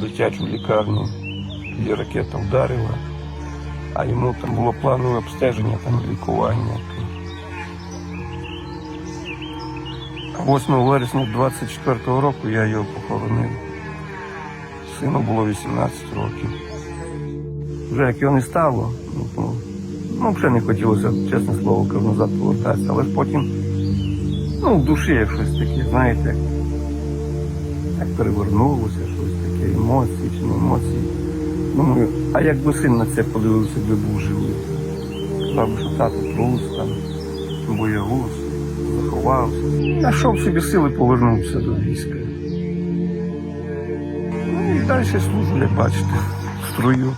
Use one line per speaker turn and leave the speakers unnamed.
дитячу лікарню, і ракета вдарила, а йому там було планове обстеження, там лікування. 8 вересня 24-го року я його похоронив. Сину було 18 років. Вже як його не стало, ну, ну вже не хотілося, чесне слово, назад повертатися, але ж потім, ну, в душі як щось таке, знаєте, перевернулося, щось таке, емоції чи не емоції. Думаю, а якби син на це подивився, якби був живий. Сказав що тато трус, там, боягуз, заховався. Знайшов собі сили, повернувся до війська. Ну і далі служу, як бачите, в строю.